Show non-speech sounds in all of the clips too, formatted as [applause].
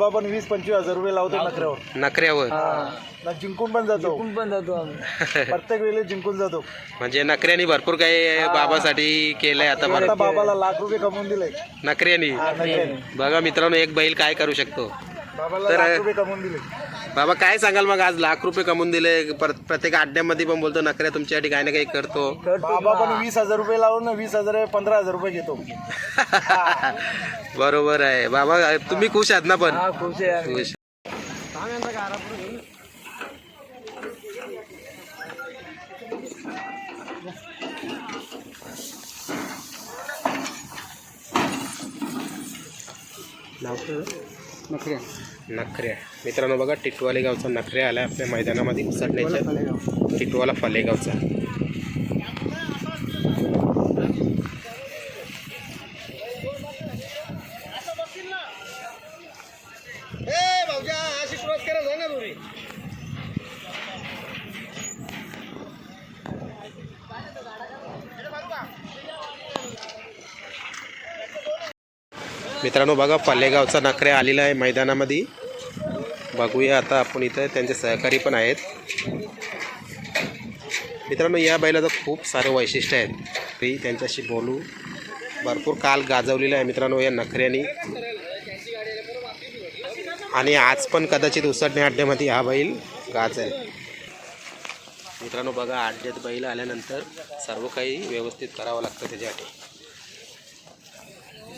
बाबा पण वीस पंचवीस हजार रुपये लावतो नखऱ्यावर. नखऱ्यावर. ना जिंकून पण जातो. पण जातो आम्ही. [laughs] प्रत्येक वेळेला जिंकून जातो. म्हणजे नखऱ्यानी भरपूर काही बाबासाठी केलंय आता आता बाबाला लाख रुपये कमवून दिले नखऱ्यानी. नखऱ्याने. बघा मित्रांनो एक बैल काय करू शकतो. बाबाला तर- लाख रुपये कमवून दिले बाबा काय सांगाल मग? आज लाख रुपये कमवून दिले. पर- प्रत्येक अड्ड्यामध्ये पण बोलतो नखऱ्या तुमच्यासाठी काही ना काही करतो. बाबा पण वीस हजार रुपये लावून वीस हजार पंधरा हजार रुपये घेतो. [laughs] बरोबर आहे. बाबा तुम्ही खुश आहात ना पण? हा खुश. खुश नखऱ्या मित्रांनो बघा टिटवाले गावचा नखऱ्या आला आपल्या मैदानामध्ये उसटण्याच्या टिटवाला फलेगावचा. मित्रांनो बघा फल्लेगावचा नखऱ्या आलेला आहे मैदानामध्ये. बघूया आता आपण इथं त्यांचे सहकारी पण आहेत. मित्रांनो या बैलाचं खूप सारे वैशिष्ट्य आहेत ते त्यांच्याशी बोलू. भरपूर काल गाजवलेलं आहे मित्रांनो या नखऱ्यानी. आणि आज पण कदाचित उसटणे अड्ड्यामध्ये हा बैल गाजेल मित्रांनो बघा अड्ड्यात बैल आल्यानंतर सर्व काही व्यवस्थित करावं लागतं त्याच्यासाठी.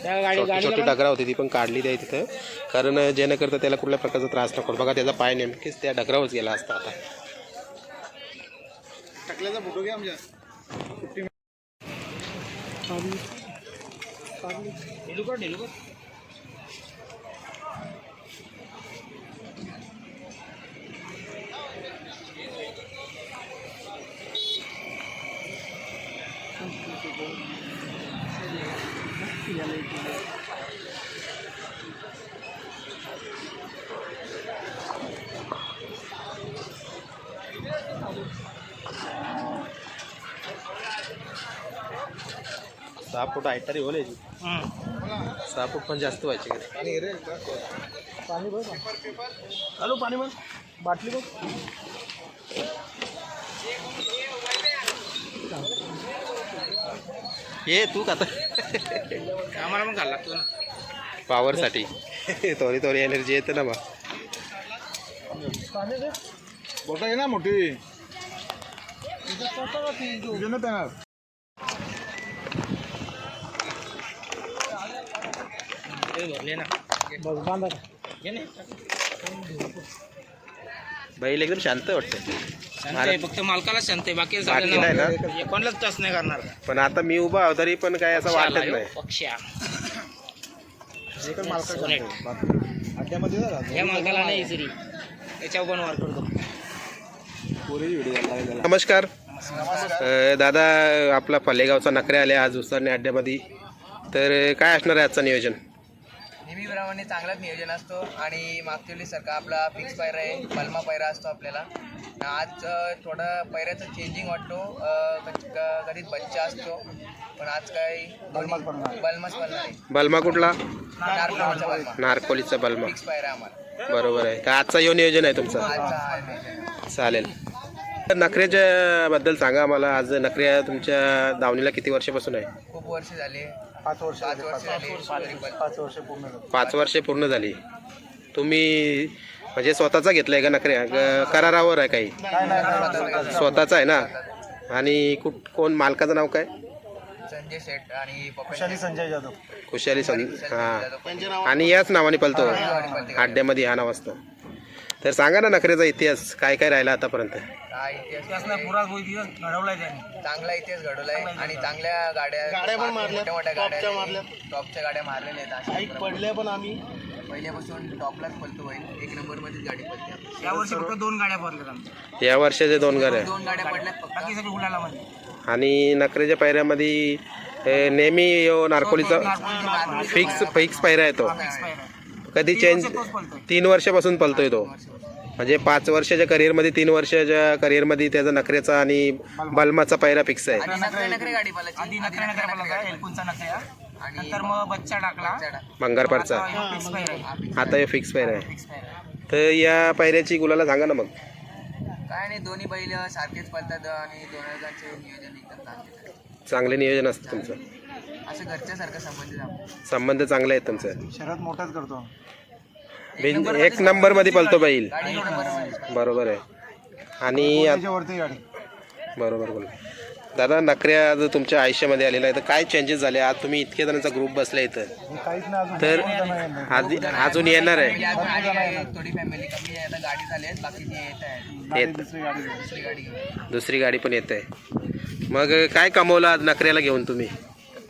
छोटी छोटी डगरा होती ती पण काढली द्याय तिथं कारण जेणेकरता त्याला कुठल्या प्रकारचा त्रास नको. बघा त्याचा पाय नेमकीच त्या डगरावरच गेला असता आता. टाकल्याचा फोटो घ्या आमच्या सहा फूट आयटारी होईल याची. सहा फूट पण जास्त व्हायचे का? पाणी बघ चालू पाणी बघ बाटली बघ ये तू का आम्हाला पण घाल लागतो ना. पॉवरसाठी थोडी थोडी एनर्जी येते ना बा. पाणी दे बोटा आहे ना मोठी. बैल एकदम शांत वाटतं शांत फक्त मालकाला शांत आहे बाकी बाकी नाही ना? कोणालाच टच नाही करणार. पण आता मी उभा आहो तरी पण काय असं वाटत नाही. या मालकाला नाही याच्यावर पण वार करतो. नमस्कार. अ, दादा आपला फलेगावचा नखरे आले आज उसरणे अड्ड्यामध्ये. तर काय असणार आहे आजचं नियोजन? नेहमीप्रमाणे चांगलाच नियोजन असतो आणि मागच्या वेळेसारखा आपला फिक्स पायरा आहे बलमा पायरा असतो आपल्याला. आज थोडं पैऱ्याचं चेंजिंग वाटतो कधी बच्चा असतो पण आज काय बलमाच पडणार. बलमा कुठला? नारकोलीचा बलमा फिक्स पायरा आहे आम्हाला. बरोबर आहे. तर आजचा यो नियोजन आहे तुमचं? हा. चालेल. तर नखऱ्याच्या बद्दल सांगा आम्हाला. आज नखऱ्या तुमच्या दावणीला किती वर्षापासून आहे? खूप वर्ष झाले. पाच वर्ष पाच झाले, वर्ष झाले. पाच वर्ष पूर्ण झाले. पाच वर्षे पूर्ण झाली. तुम्ही म्हणजे स्वतःचा घेतलाय का नखऱ्या ग- करारावर आहे काही? नाही नाही नाही. स्वतःचा आहे ना? आणि कुठ कोण मालकाचं नाव काय? संजय शेठ आणि खुशाली संजय जाधव. खुशाली सं हां. आणि याच नावाने पलतो. अड्ड्यामध्ये हा नाव असतं. तर सांगा ना नखऱ्याचा इतिहास काय काय राहिला आतापर्यंत? हा इतिहास. पुरा घडवलाय त्यांनी. चांगला इतिहास घडवलाय आणि चांगल्या गाड्या गाड्या पण मारल्या, मोठ्या मोठ्या टॉपच्या गाड्या मारल्या. टॉपच्या गाड्या मारलेल्या आहेत काही पडल्या पण आम्ही. पहिल्यापासून टॉपलाच पलतो बैल एक नंबर मध्येच गाडी पलते आपली. या वर्षी फक्त दोन गाड्या आमच्या. या वर्षाचे दोन घर आहे दोन गाड्या पडल्यात फक्त. बाकी सगळी उडाला मध्ये आणि नखरेच्या पायऱ्यामध्ये नेहमी यो नारकोलीचा फिक्स फिक्स पायऱ्या येतो कधी चेंज तीन वर्षापासून पलतोय तो. म्हणजे पाच वर्षाच्या करिअरमध्ये तीन वर्षाच्या करिअरमध्ये त्याचा नखऱ्याचा आणि बलमाचा पायरा फिक्स आहे. आणि नखरे नखरे गाडी पलायची आधी नखऱ्या नखऱ्या बोलायचा एलकुंचा नखऱ्या आणि नंतर मग बच्चा टाकला. चढा. भंगारपारचा आता आहे. हे फिक्स पायऱ्या आहे. आहे. तर या पायऱ्याची गुलाला सांगा ना मग. काय नाही दोन्ही बैल सारखेच पळतात आणि दोन जणांचे नियोजन एकदम चांगले चांगले नियोजन असतं तुमचं. असं घरच्यासारखं संबंधित आहोत संबंध चांगले आहेत तुमचं. शरद मोठाच करतो. बिन एक नंबरमध्ये पलतो बैल. बरोबर बरोबर आहे. आणि आत- बरोबर बोल दादा नकऱ्या आज तुमच्या आयुष्यामध्ये आलेला आहे तर काय चेंजेस झाले? आज तुम्ही इतके जणांचा ग्रुप बसला इथं. काहीच नाही अजून तर अजून येणार आहे. अजून आली आहे, थोडी फॅमिली कमी आहे आता गाडी झाली आहे बाकीची येत आहे. गाडी येत दुसरी गाडी घेऊन. दुसरी गाडी घेऊन. दुसरी गाडी पण येत आहे. मग काय कमवलं आज नकऱ्याला घेऊन तुम्ही?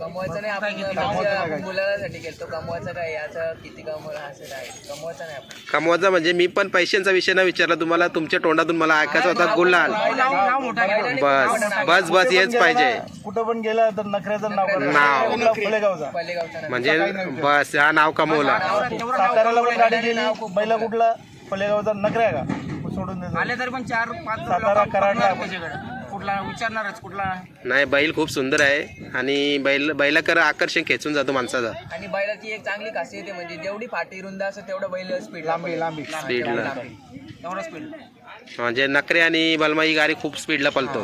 कमवायचं नाही आपण मुलासाठी गेलतो कमवायचं काय? याचं किती कमवलं असं काय? कमवायचं नाही आपण. कमवायचा म्हणजे मी पण पैशांचा विषय नाही विचारला. तुम्हाला तुमच्या तोंडातून मला ऐकायचा होता गुलाल. केलं. बस बस बस हेच पाहिजे. कुठं पण गेला तर नखऱ्याचं नाव. नाव. कुठला फुलेगावचा पल्लेगावचा नाही. म्हणजे बस हा नाव कमवला. साताऱ्याला पण गाडी गेली? बैला कुठला? फुलेगावचा नखऱ्या का? सोडून देतो आले तरी पण चार पाच सातारा, कराड, बघणार आपण. त्याच्याकडे. कुठला विचारणारच कुठला? नाही बैल खूप सुंदर आहे आणि बैल बैलाकर आकर्षण खेचून जातो माणसाचा. आणि बैलाची एक चांगली खासियत आहे म्हणजे जेवढी फाटी रुंद असं तेवढं बैल स्पीड लांबी लांबी. स्पीड म्हणजे नकरे आणि बलमा ही गाडी खूप स्पीडला पलतो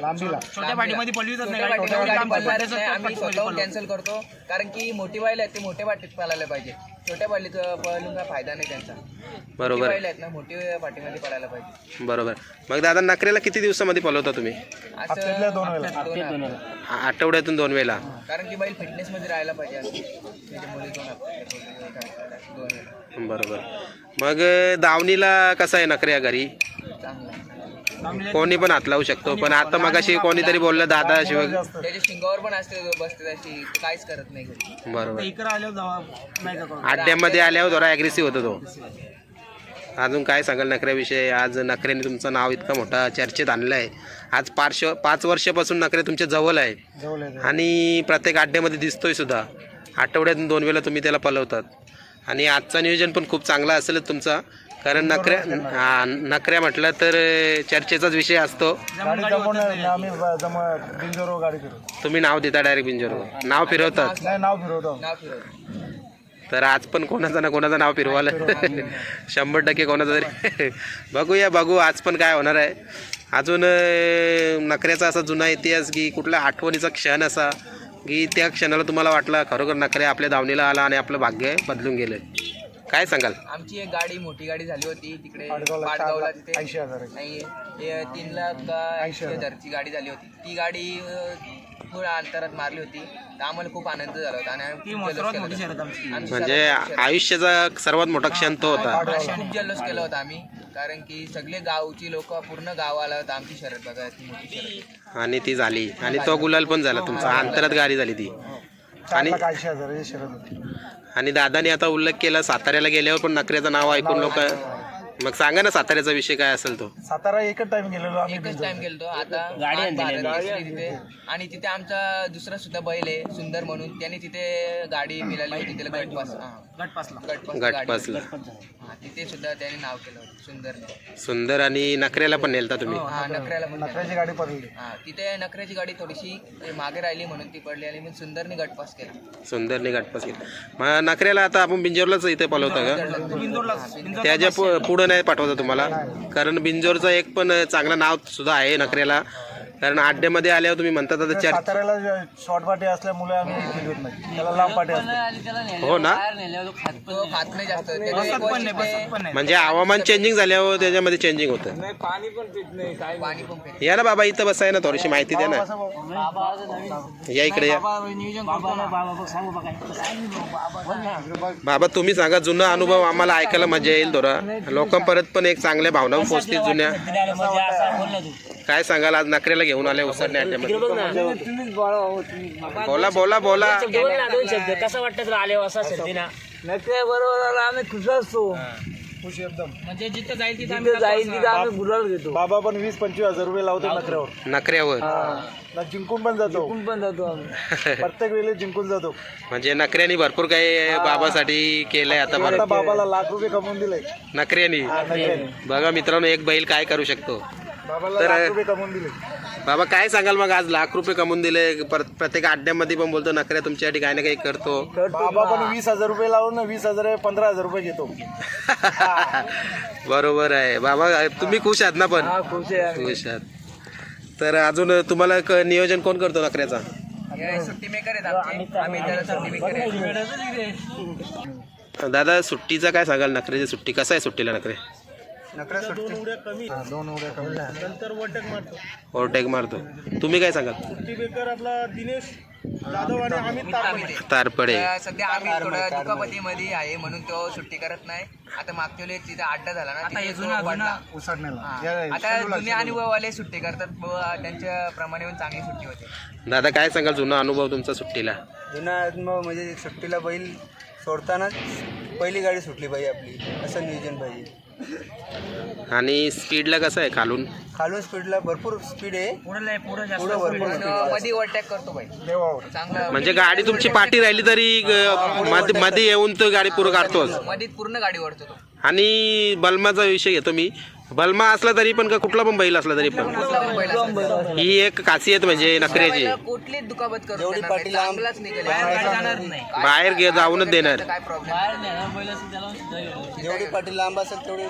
लांबीला. छोट्या पाठीमध्ये पलवीतच नाही छोट्या गाडी. पाटीवर एवढी गाडी लांब पळणारच पळते, नाही. तर आम्ही स्वतःहून. कॅन्सल करतो. कारण की मोठी बैल आहेत ते मोठ्या पाठीत पळायला पाहिजे. छोट्या पाठीत पळून काय फायदा नाही त्यांचा मोठी बरोबर बैल आहेत ना मोठी पाठीमध्ये पळायला पाहिजे बरोबर मग दादा नकरेला किती दिवसामध्ये पळवता तुम्ही हप्त्यातल्या दोन. आ- आठवड्यातून दोन वेळेला कारण की बैल फिटनेस मध्ये राहायला पाहिजे असं. त्याच्यामुळे दोन हात. दोन वेळा. बरोबर मग दावणीला कसं आहे नकऱ्या घरी कोणी पण हात लावू शकतो पण आता मग अशी कोणीतरी बोललं दादा शिवाय त्याच्या शिंगावर पण असते बसते तशी काहीच करत नाही घरी. बरोबर. इकडं आल्यावर. अड्ड्यामध्ये आल्यावर जरा ॲग्रेसिव्ह होतो तो. अजून काय सांगाल नकऱ्याविषयी आज नकऱ्याने तुमचं नाव इतकं मोठं चर्चेत आणलं आहे आज पाच पाच वर्षापासून नकरे तुमच्या जवळ आहे. जवळ आहे आणि प्रत्येक अड्ड्यामध्ये दिसतोय सुद्धा. आठवड्यातून दोन वेळा तुम्ही त्याला पलवतात. आणि आजचा नियोजन पण खूप चांगला असेल तुमचा कारण नकऱ्या हा, नकऱ्या म्हटलं तर चर्चेचाच विषय असतो. गाडी जमवणार नाही, आम्ही ब- जम बिंजोरवर गाडी फिरवतो. तुम्ही नाव देता डायरेक्ट बिंजोरवर नाव फिरवतात? नाही नाव फिरवतो. नाव फिरवतो तर आज पण कोणाचं ना कोणाचं नाव फिरवालं शंभर टक्के कोणाचं तरी बघूया बघू आज पण काय होणार आहे. अजून अं, नकऱ्याचा असा जुना इतिहास की कुठल्या आठवणीचा क्षण असा की त्या क्षणाला तुम्हाला वाटलं खरोखर नकऱ्या आपल्या दावणीला आला आणि आपलं भाग्य बदलून गेलं. काय सांगाल? आमची एक गाडी मोठी गाडी झाली होती. तिकडे पाडगावला तिथे ऐंशी हजार हे तीन लाख का ऐंशी हजारची गाडी झाली होती. ती गाडी अं, थोड्या अंतरात मारली होती. तर आम्हाला खूप आनंद झाला होता आणि आम्ही खूप जल्लोष केला आमची. म्हणजे सर्वात मोठी आयुष्याचा सर्वात मोठा क्षण तो होता. खूप जल्लोष केला होता आम्ही. कारण की सगळे गावची लोक पूर्ण गाव आला होता आमची शर्यत बघा ती मोठी शर्यत. आणि ती झाली. आणि तो गुलाल पण झाला तुमचा. अंतरात गाडी झाली ती. चार आणि लाख ऐंशी हजार हे शरद होती. आणि दादाने आता उल्लेख केला साताऱ्याला गेल्यावर पण नकऱ्याचं नाव ऐकून लोक मग सांगा ना साताऱ्याचा विषय काय असेल तो? सातारा एकच टाइम गेलेलो आम्ही एकच टाइम गेलतो आता आज केसरी तिथे. आणि तिथे आमचा दुसरा सुद्धा बैल आहे सुंदर म्हणून. त्याने तिथे गाडी मिळाली होती त्याला गटपास हा, गट पासला गटपास गट गाडी पासला हा, तिथे सुद्धा त्याने नाव केलं होतं सुंदरने सुंदर आणि नकऱ्याला पण नेलता तुम्ही? हा नकऱ्याला पण केलं. नखऱ्याची गाडी पडली हा तिथे नकऱ्याची गाडी थोडीशी मागे राहिली म्हणून ती पडली आणि मी सुंदरने गटपास केला. सुंदरने गटपास केला. मग नकऱ्याला आता आपण बिंजोरलाच इथे पलवता का? त्याच्या पु- पुढं नाही पाठवता तुम्हाला? कारण बिंजोरचं एक पण चांगलं नाव सुद्धा आहे नखऱ्याला कारण अड्ड्यामध्ये आल्यावर तुम्ही म्हणतात आता चर्च साताऱ्याला शॉर्ट पाटी असल्यामुळे आम्ही ती घेत नाही. त्याला लांब असते. हो ना? म्हणजे हवामान चेंजिंग झाल्यावर त्याच्यामध्ये चेंजिंग होतं. पाणी पण पित या ना बाबा इथं बसाय ना थोडीशी माहिती द्या ना. या इकडे या. बाबा तुम्ही सांगा जुना अनुभव आम्हाला ऐकायला मजा येईल थोडा. लोकांपर्यंत पण एक चांगल्या भावना पोचतील जुन्या काय सांगाल? आज नकऱ्याला घेऊन आले उसरण्या अड्ड्यामध्ये बोला बोला बोला. कसं वाटतं तुला आले असा सर्दीना बरोबर आला आम्ही खुश असतो. खुशी एकदम. म्हणजे जिथं जाईल तिथं आम्ही जाईल तिथं आम्ही गुलाल घेतो. बाबा पण वीस पंचवीस हजार रुपये लावतो नकऱ्यावर ना जिंकून पण जातो. पण जातो आम्ही. [laughs] प्रत्येक वेळेला जिंकून जातो. म्हणजे नकऱ्यानी भरपूर काही बाबासाठी केलंय आता आता बाबाला लाख रुपये कमवून दिले नकऱ्यानी नखऱ्याने. बघा मित्रांनो एक बैल काय करू शकतो? तर- कमवून दिले. बाबा काय सांगाल मग? आज लाख रुपये कमवून दिले. पर- प्रत्येक अड्ड्यामध्ये पण बोलतो नकऱ्या तुमच्यासाठी काही ना काही [laughs] करतो. बाबा पण वीस हजार रुपये लावून ना वीस हजार पंधरा हजार रुपये घेतो. बरोबर आहे. बाबा तुम्ही खुश आहात ना पण? खुश आहात. तर अजून तुम्हाला क- नियोजन कोण करतो आहे दादा सुट्टीचा काय सांगाल? नकऱ्याची सुट्टी कसं आहे सुट्टीला उड्या कमी. दोन उड्या कमी. नंतर वटक मारतो. ओव्हरटेक मारतो. तुम्ही काय सांगाल? सुट्टी बेकर आपला दिनेश जाधव आणि अमित तारपडे. तारपडे. तर सध्या आम्ही थोडं दुखापतीमध्ये आहे म्हणून तो सुट्टी करत नाही. आता मागच्या वेळेस तिथे अड्डा झाला ना तिथे तो वाढला. उसडण्याला आता जुने अनुभववाले सुट्टी करतात. त्यांच्या प्रमाणे पण चांगली सुट्टी होते. दादा काय सांगाल जुना अनुभव तुमचा सुट्टीला? जुना अनुभव म्हणजे सुट्टीला बैल सोडतानाच पहिली गाडी सुटली पाहिजे आपली. असं नियोजन पाहिजे आणि स्पीडला कसं आहे खालून? खालून स्पीडला भरपूर स्पीड आहे. पुढे भरपूरमध्ये करतो बाई चांगलं म्हणजे गाडी तुमची पाठी राहिली तरी मध्ये मध्ये येऊन तो गाडी पुरं काढतोच. मध्ये पूर्ण गाडी ओढतो तो. आणि बलमाचा विषय घेतो मी. बलमा असला तरी पण का कुठला पण बैल असला तरी पण. कुठला. ही एक खासियत म्हणजे नखऱ्याची बैल कुठलीच दुखापत करू जेवढी देणार नाही. पाठी लांब- चांगलाच निघेल. जाणार नाही. बाहेर गे जाऊनच देणार. काय प्रॉब्लेम. जेवढी लांब असेल तेवढी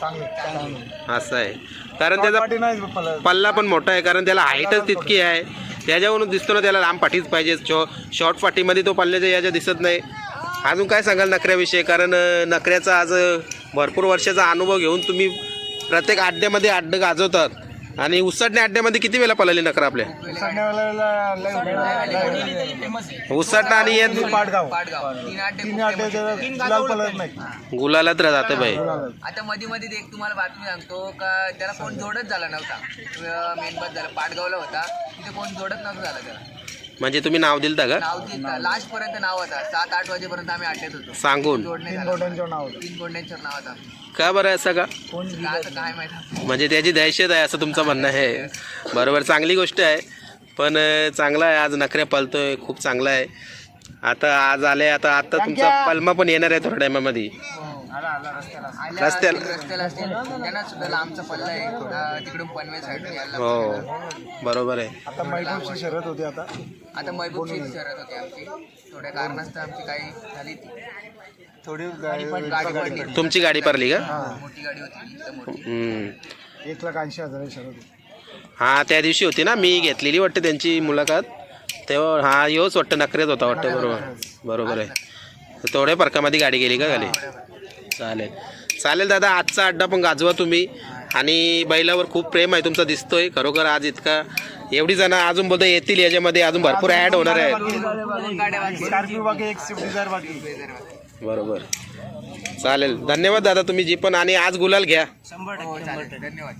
चांगली चांगली. असं आहे. कारण त्याचा नाही. पल्ला. पण मोठा आहे कारण त्याला हाईटच तितकी आहे. त्याच्यावरून दिसतो ना त्याला लांब पाठीच पाहिजे. शॉ शॉर्ट पाठीमध्ये तो पल्ल्याच्या याच्या दिसत नाही. अजून काय सांगाल नकऱ्याविषयी कारण अं, नकऱ्याचा आज अं, भरपूर वर्षाचा अनुभव घेऊन तुम्ही प्रत्येक अड्ड्यामध्ये अड्डं गाजवतात. आणि उसडण्या अड्ड्यामध्ये किती वेळा पळाली नकरा आपल्या? उसडणं आणि गुलाल पळत नाही गुलालात जातं बाई. आता मध्ये मध्ये एक तुम्हाला बातमी सांगतो का त्याला कोण जोडच झाला नव्हता. मेनबत झाला. पाटगावला होता. तिथे कोण जोडत नव्हतं झालं त्याला. म्हणजे तुम्ही नाव दिलं का? नाव दिलं लास्ट पर्यंत नाव होता. सात आठ वाजेपर्यंत आम्ही अड्ड्यात होतो. सांगून. तीन झालं गोट्यांचं नाव होतं. तीन गोंड्यांचं नाव होता. का बरं असं का? म्हणजे त्याची दहशत आहे असं तुमचं म्हणणं आहे. बरोबर चांगली गोष्ट आहे. पण चांगला आहे. आज नखऱ्या पळतोय खूप चांगला आहे. आता आज आले आता आता तुमचा पल्मा पण येणार आहे थोड्या टायमामध्ये. आल्या रस्त्याला- असतील, रस्त्याला असतील. त्यांना सुद्धा लांबचा पल्ला आहे. थोडा तिकडून यायला हो बरोबर आहे. आता शर्यत होती आता. आता शरत होती आमची. थोड्या कारणास्तव आमची काही झाली ती. थोडी गाडी पडली. तुमची गाडी पडली का? मोठी गाडी होती. एकदम मोठी. हम्म. एक लाख ऐंशी हजार शरद होती. हा त्या दिवशी होती ना. मी घेतलेली वाटते त्यांची मुलाखत. तेव्हा हा योच वाटतं नखरेच होता वाटतं बरोबर. बरोबर आहे. तेवढ्या फरकामध्ये गाडी गेली का खाली? चालेल चालेल दादा आजचा अड्डा पण गाजवा तुम्ही. आणि बैलावर खूप प्रेम आहे तुमचा दिसतोय. खरोखर आज इतका एवढी जण अजून बोलतो येतील याच्यामध्ये अजून भरपूर ॲड होणार आहेत. बरोबर. चालेल. धन्यवाद दादा तुम्ही जी पण आणि आज गुलाल घ्या. हो, शंभर टक्के धन्यवाद.